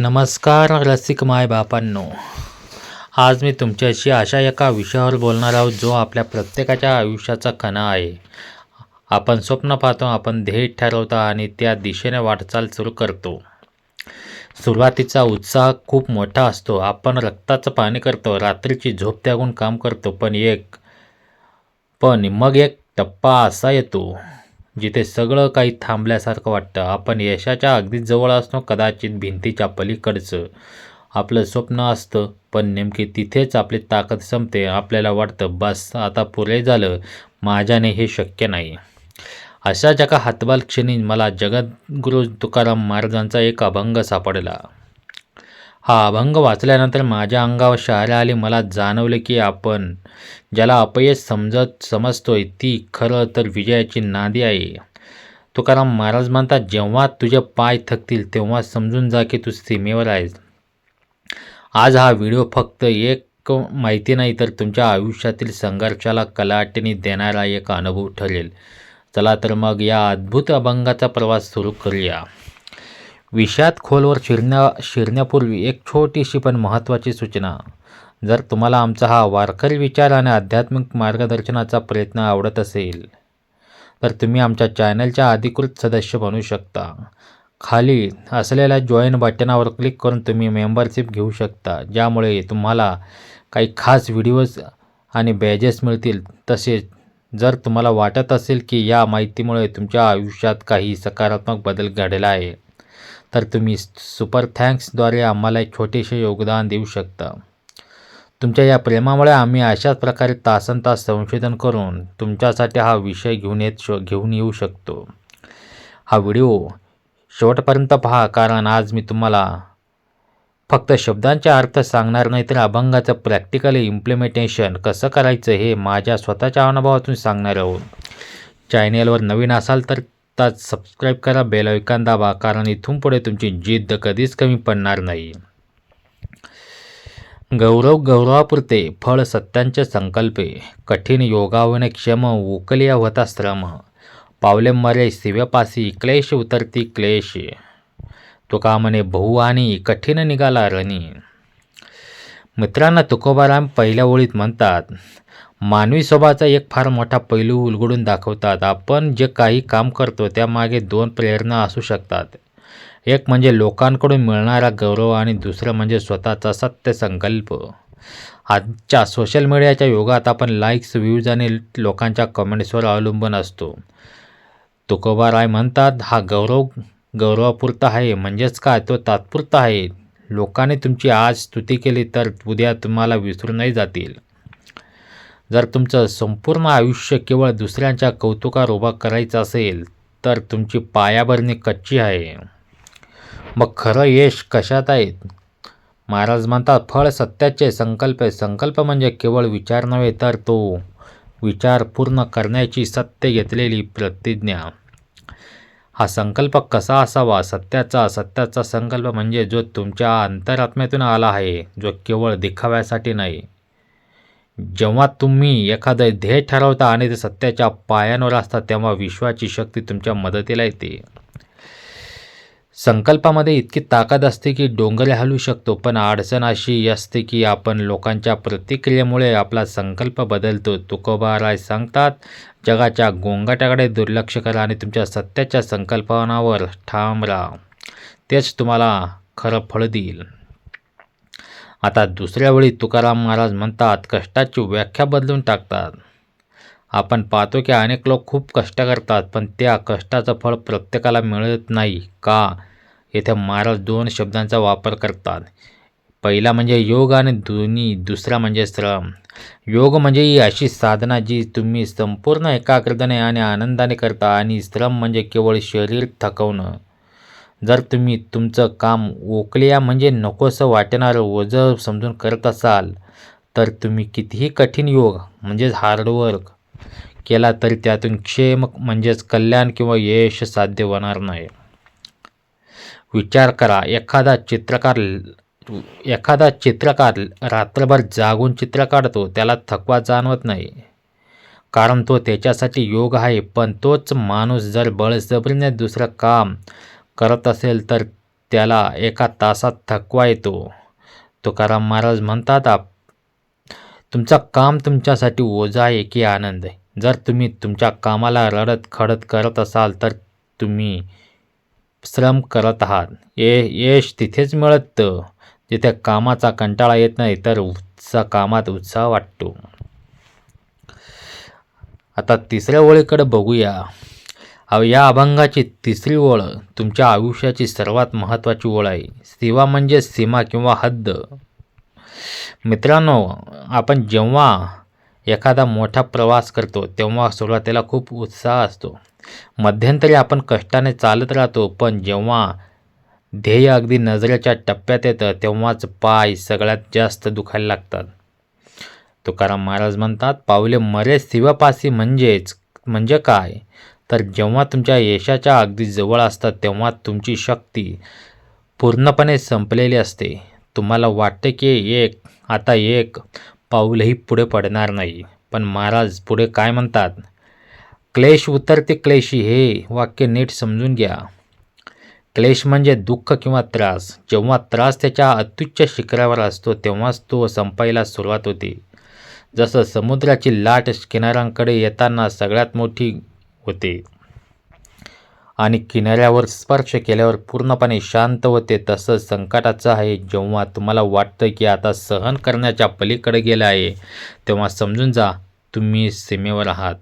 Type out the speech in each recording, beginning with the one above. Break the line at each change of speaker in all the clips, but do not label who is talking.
नमस्कार रसिक माय बापांनो. आज मी तुमच्याशी अशा एका विषयावर बोलणार आहोत जो आपल्या प्रत्येकाच्या आयुष्याचा कणा आहे. आपण स्वप्न पाहतो आपण ध्येय ठरवतो आणि त्या दिशेने वाटचाल सुरू करतो. सुरुवातीचा उत्साह खूप मोठा असतो. आपण रक्ताचं पाणी करतो रात्रीची झोप त्यागून काम करतो पण एक पण मग एक टप्पा असा येतो. जिथे सगळं काही थांबल्यासारखं वाटतं. आपण यशाच्या अगदी जवळ असतो कदाचित भिंतीच्या पलीकडचं. आपलं स्वप्न असतं पण नेमकी तिथेच आपली ताकद संपते. आपल्याला वाटतं बस आता पुरे झालं. माझ्याने हे शक्य नाही. अशा जगा हातबाल क्षणी मला जगद्गुरु तुकाराम महाराजांचा एक अभंग सापडला. हा अभंग वाचल्यानंतर माझ्या अंगावर शहारे आली. मला जाणवले की आपण ज्याला अपयश समजत समजतोय ती खरं तर विजयाची नादी आहे. तुकाराम महाराज म्हणतात जेव्हा तुझे पाय थकतील तेव्हा समजून जा की तू सीमेवर आहेस. आज हा व्हिडिओ फक्त एक माहिती नाही तर तुमच्या आयुष्यातील संघर्षाला कलाटणी देणारा एक अनुभव ठरेल. चला तर मग या अद्भुत अभंगाचा प्रवास सुरू करूया. विषात खोलवर शिरण्या शिरण्यापूर्वी एक छोटीशी पण महत्त्वाची सूचना. जर तुम्हाला आमचा हा वारकरी विचार आणि आध्यात्मिक मार्गदर्शनाचा प्रयत्न आवडत असेल तर तुम्ही आमच्या चॅनलच्या अधिकृत सदस्य बनू शकता. खाली असलेल्या जॉईन बटनावर क्लिक करून तुम्ही मेंबरशिप घेऊ शकता ज्यामुळे तुम्हाला काही खास व्हिडिओज आणि बॅजेस मिळतील. तसेच जर तुम्हाला वाटत असेल की या माहितीमुळे तुमच्या आयुष्यात काही सकारात्मक बदल घडला आहे तर तुम्ही सुपर थँक्सद्वारे आम्हाला एक छोटेसे योगदान देऊ शकता. तुमच्या या प्रेमामुळे आम्ही अशाच प्रकारे तासन तास संशोधन करून तुमच्यासाठी हा विषय घेऊन येत शो घेऊन येऊ शकतो. हा व्हिडिओ शेवटपर्यंत पहा कारण आज मी तुम्हाला फक्त शब्दांचे अर्थ सांगणार नाही तर अभंगाचं प्रॅक्टिकली इम्प्लिमेंटेशन कसं करायचं हे माझ्या स्वतःच्या अनुभवातून सांगणार आहोत. चॅनेलवर नवीन असाल तर आत्ताच सबस्क्राईब करा बेल ऐकन दाबा कारण इथून पुढे तुमची जिद्द कधीच कमी पडणार नाही. गौरव गौरवापुरते फळ सत्यांचे संकल्पे कठीण योगावने क्षम उकलिया होता श्रम. पावले मरे शिव्यापासी क्लेश उतरती क्लेश. तुका म्हणे बहु आणि कठीण निघाला रणी. मित्रांना तुकोबाराम पहिल्या ओळीत म्हणतात मानवी स्वभावाचा एक फार मोठा पैलू उलगडून दाखवतात. आपण जे काही काम करतो त्यामागे दोन प्रेरणा असू शकतात. एक म्हणजे लोकांकडून मिळणारा गौरव आणि दुसरं म्हणजे स्वतःचा सत्य संकल्प आजच्या सोशल मीडियाच्या युगात आपण लाईक्स व्ह्यूज आणि लोकांच्या कमेंट्सवर अवलंबून असतो. तुकोबाराय म्हणतात हा गौरव गौरवापुरता आहे. म्हणजेच काय? तो तात्पुरता आहे. लोकांनी तुमची आज स्तुती केली तर उद्या तुम्हाला विसरूनही जातील. जर तुमचं संपूर्ण आयुष्य केवळ दुसऱ्यांच्या कौतुकार उभा करायचं असेल तर तुमची पायाभरणी कच्ची आहे. मग खरं यश कशात आहेत महाराज म्हणतात फळ सत्याचे संकल्प संकल्प म्हणजे केवळ विचार नव्हे तर तो विचार पूर्ण करण्याची सत्य घेतलेली प्रतिज्ञा. हा संकल्प कसा असावा? सत्याचा सत्याचा संकल्प म्हणजे जो तुमच्या अंतरात्म्यातून आला आहे जो केवळ दिखाव्यासाठी नाही. जेव्हा तुम्ही एखादं ध्येय ठरवता आणि ते सत्याच्या पायांवर असता तेव्हा विश्वाची शक्ती तुमच्या मदतीला येते. संकल्पामध्ये इतकी ताकद असते की डोंगरे हलू शकतो पण अडचण अशी असते की आपण लोकांच्या प्रतिक्रियेमुळे आपला संकल्प बदलतो. तुकोबाराय सांगतात जगाच्या गोंगाटाकडे दुर्लक्ष करा आणि तुमच्या सत्याच्या संकल्पनावर ठाम राहा. तेच तुम्हाला खरं फळ देईल. आता दुसऱ्या वेळी तुकाराम महाराज म्हणतात कष्टाची व्याख्या बदलून टाकतात. आपण पाहतो की अनेक लोक खूप कष्ट करतात पण त्या कष्टाचं फळ प्रत्येकाला मिळत नाही का? येथे महाराज दोन शब्दांचा वापर करतात. पहिला म्हणजे योग आणि दोन्ही दुसरा म्हणजे श्रम. योग म्हणजे ही अशी साधना जी तुम्ही संपूर्ण एकाग्रतेने आणि आनंदाने करता आणि श्रम म्हणजे केवळ शरीर थकवणं. जर तुम्ही तुमचं काम ओकल्या म्हणजे नकोसं वाटणारं ओझं समजून करत असाल तर तुम्ही कितीही कठीण योग म्हणजेच हार्डवर्क केला तरी त्यातून क्षेम म्हणजेच कल्याण किंवा यश साध्य होणार नाही. विचार करा एखादा चित्रकार एखादा चित्रकार रात्रभर जागून चित्र काढतो त्याला थकवा जाणवत नाही. कारण तो त्याच्यासाठी योग आहे पण तोच माणूस जर बळजबरीने दुसरं काम करत असेल तर त्याला एका तासात थकवा येतो. तुकाराम महाराज म्हणतात आप तुमचं काम तुमच्यासाठी ओझा आहे की आनंद आहे. जर तुम्ही तुमच्या कामाला रडत खडत करत असाल तर तुम्ही श्रम करत आहात. ये यश तिथेच मिळतं. जिथे कामाचा कंटाळा येत नाही तर उत्साह कामात उत्साह वाटतो. आता तिसऱ्या ओळीकडे बघूया. या अभंगाची तिसरी ओळ तुमच्या आयुष्याची सर्वात महत्त्वाची ओळ आहे. सेवा म्हणजे सीमा किंवा हद्द. मित्रांनो आपण जेव्हा एखादा मोठा प्रवास करतो तेव्हा सुरुवातीला खूप उत्साह असतो. मध्यंतरी आपण कष्टाने चालत राहतो पण जेव्हा ध्येय अगदी नजरेच्या टप्प्यात येतं तेव्हाच पाय सगळ्यात जास्त दुखायला लागतात. तुकाराम महाराज म्हणतात पावले मरे शिवपासी म्हणजेच म्हणजे काय? तर जेव्हा तुमच्या यशाच्या अगदी जवळ असतात तेव्हा तुमची शक्ती पूर्णपणे संपलेली असते. तुम्हाला वाटते की एक आता एक पाऊलही पुढे पडणार नाही. पण महाराज पुढे काय म्हणतात? क्लेश उतरते क्लेशी हे वाक्य नीट समजून घ्या. क्लेश म्हणजे दुःख किंवा त्रास. जेव्हा त्रास त्याच्या अत्युच्च शिखरावर असतो तेव्हाच तो संपायला सुरुवात होते. जसं समुद्राची लाट किनाऱ्यांकडे येताना सगळ्यात मोठी होते. आणि किनाऱ्यावर स्पर्श केल्यावर पूर्णपणे शांत होते. तसं संकटाचं आहे. जेव्हा तुम्हाला वाटतं की आता सहन करण्याच्या पलीकडे गेलं आहे तेव्हा समजून जा तुम्ही सीमेवर आहात.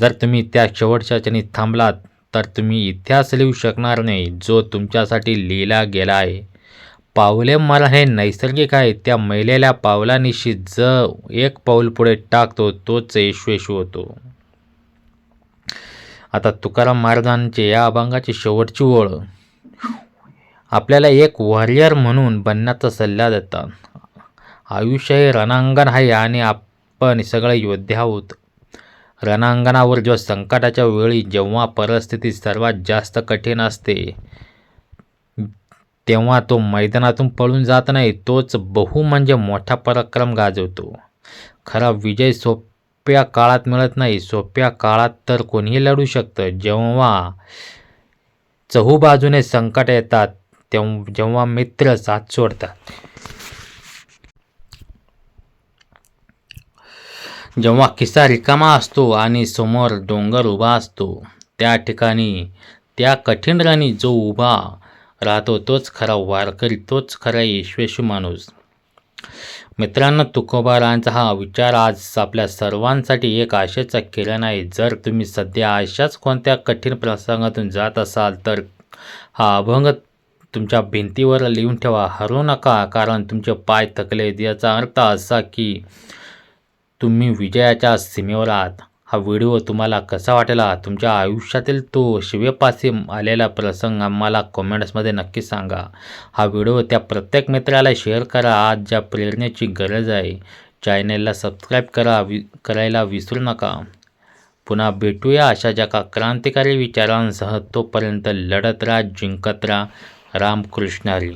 जर तुम्ही त्या शेवटच्या क्षणी थांबलात तर तुम्ही इतिहास लिहू शकणार नाही. जो तुमच्यासाठी लिहिला गेला आहे. पावले मला हे नैसर्गिक आहे. त्या मैलेल्या पावलानिशी ज एक पाऊल पुढे टाकतो तोच यशस्वी होतो. आता तुकाराम महाराजांचे या अभंगाची शेवटची ओळ. आपल्याला एक वॉरियर म्हणून बनण्याचा सल्ला देतात. आयुष्य हे रणांगण आहे आणि आपण सगळे योद्धे आहोत. रणांगणावर जेव्हा संकटाच्या वेळी जेव्हा परिस्थिती सर्वात जास्त कठीण असते तेव्हा तो मैदानातून पळून जात नाही तोच बहु म्हणजे मोठा पराक्रम गाजवतो. खरा विजय सोप सोप्या काळात मिळत नाही. सोप्या काळात तर कोणीही लढू शकतं. जेव्हा चहूबाजूने संकट येतात तेव्हा जेव्हा मित्र साथ सोडतात. जेव्हा किस्सा रिकामा असतो आणि समोर डोंगर उभा असतो त्या ठिकाणी त्या कठीण राणी जो उभा राहतो तोच खरा वारकरी तोच खरा यशस्वी माणूस. मित्रांनो तुकोबारांचा हा विचार आज आपल्या सर्वांसाठी एक आशेचा किरण आहे. जर तुम्ही सध्या अशाच कोणत्या कठीण प्रसंगातून जात असाल तर हा अभंग तुमच्या भिंतीवर लिहून ठेवा. हरू नका कारण तुमचे पाय थकले याचा अर्थ असा की तुम्ही विजयाच्या सीमेवर आहात. हा व्हिडिओ तुम्हाला कसा वाटला? तुमच्या आयुष्यातील तो शिवेपासी आलेला प्रसंग आम्हाला कॉमेंट्समध्ये नक्की सांगा. हा व्हिडिओ त्या प्रत्येक मित्राला शेअर करा आज ज्या प्रेरणेची गरज आहे. चॅनेलला सबस्क्राईब करा वि करायला विसरू नका. पुन्हा भेटूया अशा जगा क्रांतिकारी विचारांसह तोपर्यंत लढत राहा जिंकत राहा. रामकृष्ण हरी.